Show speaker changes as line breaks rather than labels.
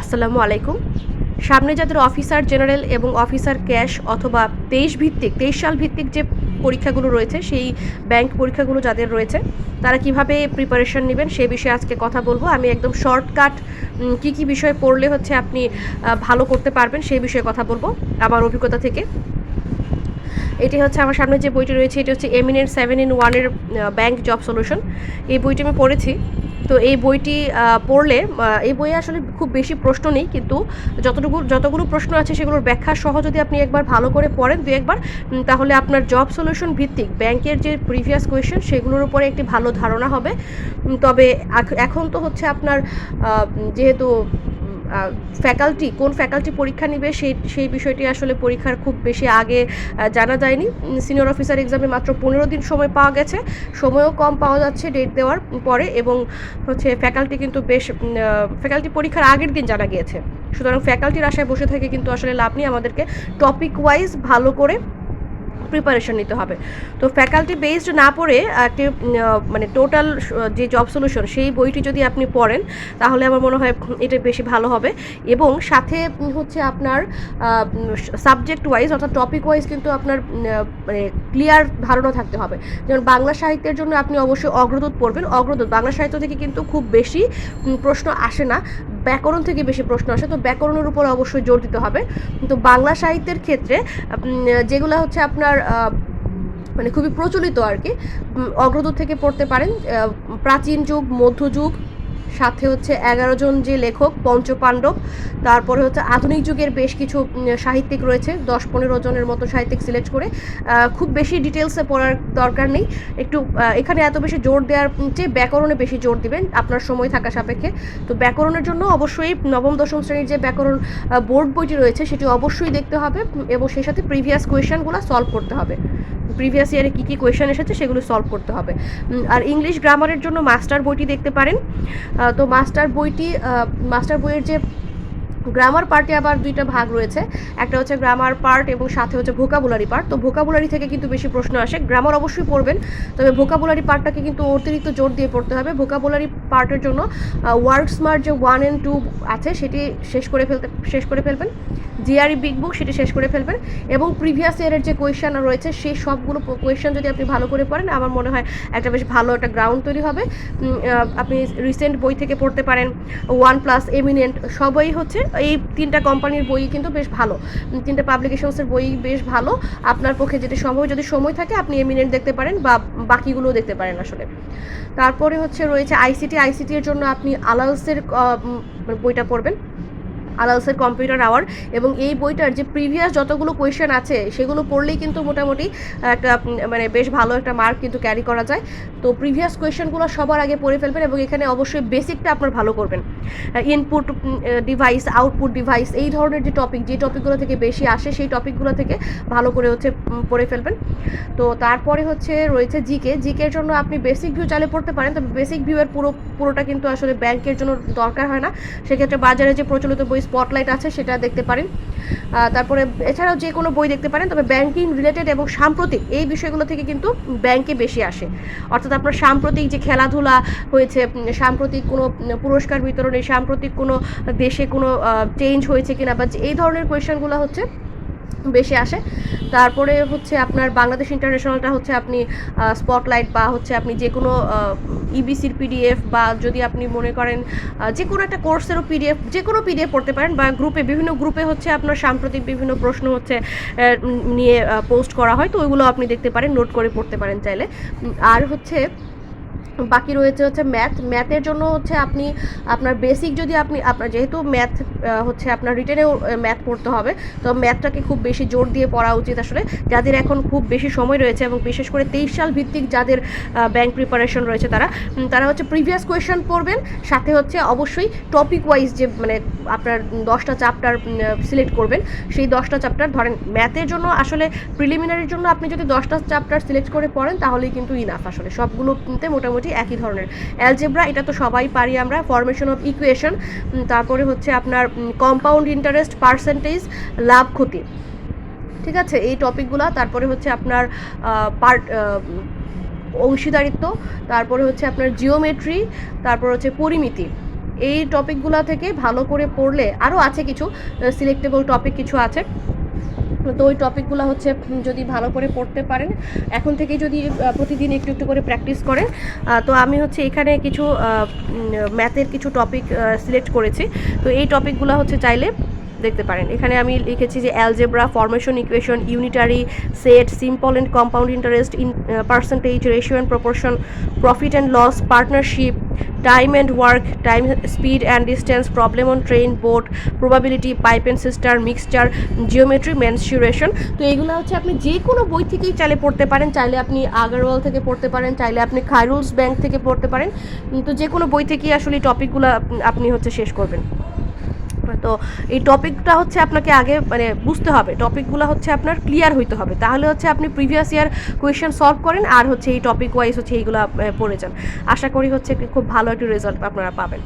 আসসালামু আলাইকুম। সামনে যাদের অফিসার জেনারেল এবং অফিসার ক্যাশ অথবা তেইশ ভিত্তিক, তেইশ সাল ভিত্তিক যে পরীক্ষাগুলো রয়েছে, সেই ব্যাংক পরীক্ষাগুলো যাদের রয়েছে, তারা কীভাবে প্রিপারেশন নেবেন সে বিষয়ে আজকে কথা বলব। আমি একদম শর্টকাট কি কি বিষয় পড়লে হচ্ছে আপনি ভালো করতে পারবেন সেই বিষয়ে কথা বলব আমার অভিজ্ঞতা থেকে। এটি হচ্ছে আমার সামনে যে বইটি রয়েছে, এটি হচ্ছে এমিনেন্ট সেভেন ইন ওয়ানের ব্যাংক জব সলিউশন এই বইটি আমি পড়েছি তো এই বইটি পড়লে এই বইয়ে আসলে খুব বেশি প্রশ্ন নেই, কিন্তু যতটুকু, যতগুলো প্রশ্ন আছে সেগুলোর ব্যাখ্যা সহ যদি আপনি একবার ভালো করে পড়েন দু একবার তাহলে আপনার জব সলিউশন ভিত্তিক ব্যাংকের যে প্রিভিয়াস কোয়েশ্চেন সেগুলোর উপরে একটি ভালো ধারণা হবে। তবে এখন তো হচ্ছে আপনার যেহেতু ফ্যাকাল্টি কোন ফ্যাকাল্টি পরীক্ষা নিবে সেই সেই বিষয়টি আসলে পরীক্ষার খুব বেশি আগে জানা যায়নি। সিনিয়র অফিসার এক্সামে মাত্র পনেরো দিন সময় পাওয়া গেছে। সময়ও কম পাওয়া যাচ্ছে ডেট দেওয়ার পরে এবং হচ্ছে ফ্যাকাল্টি কিন্তু বেশ ফ্যাকাল্টি পরীক্ষার আগের দিন জানা গিয়েছে। সুতরাং ফ্যাকাল্টির আশায় বসে থেকে কিন্তু আসলে লাভ নেই আমাদেরকে। টপিক ওয়াইজ ভালো করে প্রিপারেশন নিতে হবে। তো ফ্যাকাল্টি বেসড না পড়ে একটি মানে টোটাল যে জব সলিউশন সেই বইটি যদি আপনি পড়েন, তাহলে আমার মনে হয় এটা বেশি ভালো হবে। এবং সাথে হচ্ছে আপনার সাবজেক্ট ওয়াইজ অর্থাৎ টপিক ওয়াইজ কিন্তু আপনার মানে ক্লিয়ার ধারণা থাকতে হবে। যেমন বাংলা সাহিত্যের জন্য আপনি অবশ্যই অগ্রদূত পড়বেন। অগ্রদূত, বাংলা সাহিত্য থেকে কিন্তু খুব বেশি প্রশ্ন আসে না। ব্যাকরণ থেকে বেশি প্রশ্ন আসে। তো ব্যাকরণের উপর অবশ্যই জোর দিতে হবে। তো বাংলা সাহিত্যের ক্ষেত্রে যেগুলো হচ্ছে আপনার আহ, মানে খুবই প্রচলিত আর কি। অগ্রদূত থেকে পড়তে পারেন প্রাচীন যুগ মধ্যযুগ সাথে হচ্ছে এগারো জন যে লেখক পঞ্চপাণ্ডব তারপরে হচ্ছে আধুনিক যুগের বেশ কিছু সাহিত্যিক রয়েছে, দশ পনেরো জনের মতো সাহিত্যিক সিলেক্ট করে খুব বেশি ডিটেলসে পড়ার দরকার নেই। একটু এখানে এত বেশি জোর দেওয়ার চেয়ে ব্যাকরণে বেশি জোর দিবেন, আপনার সময় থাকা সাপেক্ষে। তো ব্যাকরণের জন্য অবশ্যই নবম, দশম শ্রেণির যে ব্যাকরণ বোর্ড বইটি রয়েছে, সেটি অবশ্যই দেখতে হবে, এবং সেই সাথে প্রিভিয়াস কোয়েশনগুলো সলভ করতে হবে। প্রিভিয়াস ইয়ারে কী কী কোয়েশন এসেছে, সেগুলো সলভ করতে হবে। আর ইংলিশ গ্রামারের জন্য মাস্টার বইটি দেখতে পারেন। তো মাস্টার বইটি মাস্টার বইয়ের যে গ্রামার পার্টে আবার দুইটা ভাগ রয়েছে। একটা হচ্ছে গ্রামার পার্ট এবং সাথে হচ্ছে ভোকাবুলারি পার্ট। তো ভোকাবুলারি থেকে কিন্তু বেশি প্রশ্ন আসে। গ্রামার অবশ্যই পড়বেন, তবে ভোকাবুলারি পার্টটাকে কিন্তু অতিরিক্ত জোর দিয়ে পড়তে হবে। ভোকাবুলারি পার্টের জন্য ওয়ার্ড স্মার্ট যে ওয়ান অ্যান্ড টু আছে, সেটি শেষ করে ফেলতে, শেষ করে ফেলবেন। জিআরই বিগ বুক সেটি শেষ করে ফেলবেন। এবং প্রিভিয়াস ইয়ারের যে কোয়েশ্চান রয়েছে সেই সবগুলো কোয়েশ্চান যদি আপনি ভালো করে পড়েন, আমার মনে হয় একটা বেশ ভালো একটা গ্রাউন্ড তৈরি হবে। আপনি রিসেন্ট বই থেকে পড়তে পারেন ওয়ান প্লাস এমিনেন্ট সবই হচ্ছে এই তিনটা কোম্পানির বই কিন্তু বেশ ভালো। তিনটা পাবলিকেশনসের বই বেশ ভালো। আপনার পক্ষে যেটি সম্ভব, যদি সময় থাকে, আপনি এমিনেন্ট দেখতে পারেন বা বাকিগুলোও দেখতে পারেন আসলে। তারপরে হচ্ছে রয়েছে আইসিটি আইসিটির জন্য আপনি আলাউসের বইটা পড়বেন। আলাউসের কম্পিউটার আওয়ার এবং এই বইটার যে প্রিভিয়াস যতগুলো কোয়েশ্চেন আছে, সেগুলো পড়লেই কিন্তু মোটামুটি একটা মানে বেশ ভালো একটা মার্ক কিন্তু ক্যারি করা যায়। তো প্রিভিয়াস কোয়েশ্চেনগুলো সবার আগে পড়ে ফেলবেন এবং এখানে অবশ্যই বেসিকটা আপনার ভালো করবেন। ইনপুট ডিভাইস আউটপুট ডিভাইস এই ধরনের যে টপিক যে টপিকগুলো থেকে বেশি আসে, সেই টপিকগুলো থেকে ভালো করে হচ্ছে পড়ে ফেলবেন। তো তারপরে হচ্ছে রয়েছে জিকে জিকের জন্য আপনি বেসিক ভিউ চাইলে পড়তে পারেন, তবে বেসিক ভিউয়ের পুরো, পুরোটা কিন্তু আসলে ব্যাংকের জন্য দরকার হয় না। সেক্ষেত্রে বাজারে যে প্রচলিত বই স্পটলাইট আছে, সেটা দেখতে পারেন। তারপরে এছাড়াও যে কোনো বই দেখতে পারেন, তবে ব্যাংকিং রিলেটেড এবং সাম্প্রতিক এই বিষয়গুলো থেকে কিন্তু ব্যাংকে বেশি আসে। অর্থাৎ আপনার সাম্প্রতিক যে খেলাধুলা হয়েছে সাম্প্রতিক কোনো পুরস্কার বিতরণে, সাম্প্রতিক কোনো দেশে কোনো চেঞ্জ হয়েছে কিনা বা এই ধরনের কোয়েশনগুলো হচ্ছে বেশি আসে। তারপরে হচ্ছে আপনার বাংলাদেশ ইন্টারন্যাশনালটা হচ্ছে আপনি স্পটলাইট বা হচ্ছে আপনি যে কোনো ইবিসির পিডিএফ বা যদি আপনি মনে করেন যে কোনো একটা কোর্সেরও পিডিএফ যে কোনো পিডিএফ পড়তে পারেন বা গ্রুপে বিভিন্ন গ্রুপে হচ্ছে আপনার সাম্প্রতিক বিভিন্ন প্রশ্ন হচ্ছে নিয়ে পোস্ট করা হয়, তো ওইগুলো আপনি দেখতে পারেন নোট করে পড়তে পারেন চাইলে। আর হচ্ছে বাকি রয়েছে হচ্ছে ম্যাথ ম্যাথের জন্য হচ্ছে আপনি, আপনার বেসিক যদি আপনি, আপনার যেহেতু ম্যাথ হচ্ছে আপনার রিটেনেও ম্যাথ পড়তে হবে, তো ম্যাথটাকে খুব বেশি জোর দিয়ে পড়া উচিত আসলে। যাদের এখন খুব বেশি সময় রয়েছে এবং বিশেষ করে তেইশ সাল ভিত্তিক যাদের ব্যাংক প্রিপারেশন রয়েছে তারা তারা হচ্ছে প্রিভিয়াস কোয়েশ্চেন পড়বেন, সাথে হচ্ছে অবশ্যই টপিক ওয়াইজ যে মানে আপনার দশটা চ্যাপ্টার সিলেক্ট করবেন, সেই দশটা চ্যাপ্টার ধরেন ম্যাথের জন্য আসলে প্রিলিমিনারির জন্য আপনি যদি দশটা চ্যাপ্টার সিলেক্ট করে পড়েন তাহলেই কিন্তু ইনাফ আসলে। সবগুলোতে মোটামুটি একই ধরনের। অ্যালজেব্রা এটা তো সবাই পারি আমরা ফরমেশন অফ ইকুয়েশন তারপরে হচ্ছে আপনার কম্পাউন্ড ইন্টারেস্ট পার্সেন্টেজ লাভ, ক্ষতি। ঠিক আছে? এই টপিকগুলো তারপরে হচ্ছে আপনার পার্ট অংশীদারিত্ব, তারপরে হচ্ছে আপনার জিওমেট্রি তারপর হচ্ছে পরিমিতি। এই টপিকগুলো থেকে ভালো করে পড়লে আরও আছে কিছু সিলেক্টেবল টপিক কিছু আছে। তো ওই টপিকগুলো হচ্ছে যদি ভালো করে পড়তে পারেন। এখন থেকে যদি প্রতিদিন একটু একটু করে প্র্যাকটিস করেন। তো আমি হচ্ছে এখানে কিছু ম্যাথের কিছু টপিক সিলেক্ট করেছি। তো এই টপিকগুলো হচ্ছে চাইলে দেখতে পারেন। এখানে আমি লিখেছি যে algebra formation equation unitary set simple and compound interest in percentage ratio and proportion profit and loss partnership time and work time speed and distance problem on train boat probability pipe and cistern mixture geometry mensuration তো এগুলো হচ্ছে আপনি যে কোনো বই থেকেই চাইলে পড়তে পারেন। চাইলে আপনি আগারওয়াল থেকে পড়তে পারেন, চাইলে আপনি খাইরুলস ব্যাংক থেকে পড়তে পারেন। তো যে কোনো বই থেকেই আসলে টপিকগুলো আপনি হচ্ছে শেষ করবেন। তো এই টপিকটা হচ্ছে আপনাকে আগে মানে বুঝতে হবে। টপিকগুলো হচ্ছে আপনার ক্লিয়ার হইতে হবে। তাহলে হচ্ছে আপনি প্রিভিয়াস ইয়ার কোয়েশ্চেন সলভ করেন আর হচ্ছে এই টপিক ওয়াইজ হচ্ছে এইগুলো পড়ে যান। আশা করি হচ্ছে খুব ভালো একটু রেজাল্ট আপনারা পাবেন।